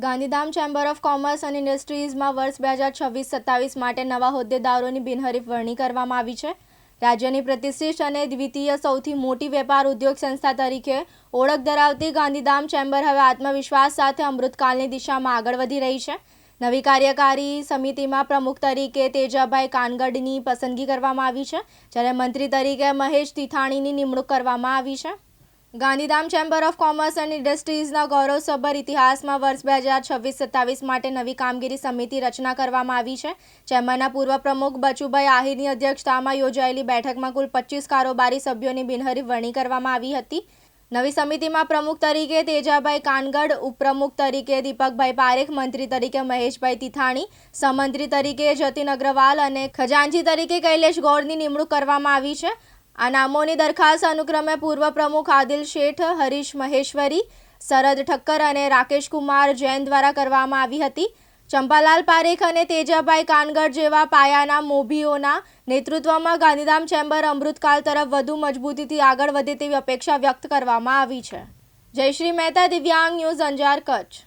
Gandhidham chamber of commerce અને ઇન્ડસ્ટ્રીઝમાં વર્ષ બે હજાર છવ્વીસ સત્તાવીસ માટે નવા હોદ્દેદારોની બિનહરીફ વરણી કરવામાં આવી છે. રાજ્યની પ્રતિષ્ઠિત અને દ્વિતીય સૌથી મોટી વેપાર ઉદ્યોગ સંસ્થા તરીકે ઓળખ ધરાવતી ગાંધીધામ ચેમ્બર હવે આત્મવિશ્વાસ સાથે અમૃતકાલની દિશામાં આગળ વધી રહી છે. નવી કાર્યકારી સમિતિમાં પ્રમુખ તરીકે તેજાભાઈ કાનગડની પસંદગી કરવામાં આવી છે, જ્યારે મંત્રી તરીકે મહેશ તિથાણીની નિમણૂક કરવામાં આવી છે. Gandhidham chamber of commerce and ઇન્ડસ્ટ્રીઝના ગૌરવસભર ઇતિહાસમાં વર્ષ બે હજાર છવ્વીસ સત્તાવીસ માટે નવી કામગીરી સમિતિ રચના કરવામાં આવી છે. ચેમ્બરના પૂર્વ પ્રમુખ બચુભાઈ આહિરની અધ્યક્ષતામાં યોજાયેલી બેઠકમાં કુલ પચીસ કારોબારી સભ્યોની બિનહરીફ વરણી કરવામાં આવી હતી. નવી સમિતિમાં પ્રમુખ તરીકે તેજાભાઈ કાનગડ, ઉપપ્રમુખ તરીકે દીપકભાઈ પારેખ, મંત્રી તરીકે મહેશભાઈ તિથાણી સમંત્રી તરીકે જતીન અગ્રવાલ અને ખજાનજી તરીકે કૈલેશ ગૌરની નિમણૂક કરવામાં આવી છે. આ નામોની દરખાસ્ત અનુક્રમે પૂર્વ પ્રમુખ આદિલ શેઠ, હરીશ મહેશ્વરી શરદ ઠક્કર અને રાકેશ કુમાર જૈન દ્વારા કરવામાં આવી હતી. ચંપાલાલ પારેખ અને તેજાભાઈ કાનગઢ જેવા પાયાના મોભીઓના નેતૃત્વમાં ગાંધીધામ ચેમ્બર અમૃતકાલ તરફ વધુ મજબૂતીથી આગળ વધે તેવી અપેક્ષા વ્યક્ત કરવામાં આવી છે. જયશ્રી મહેતા, દિવ્યાંગ ન્યૂઝ અંજાર, કચ્છ.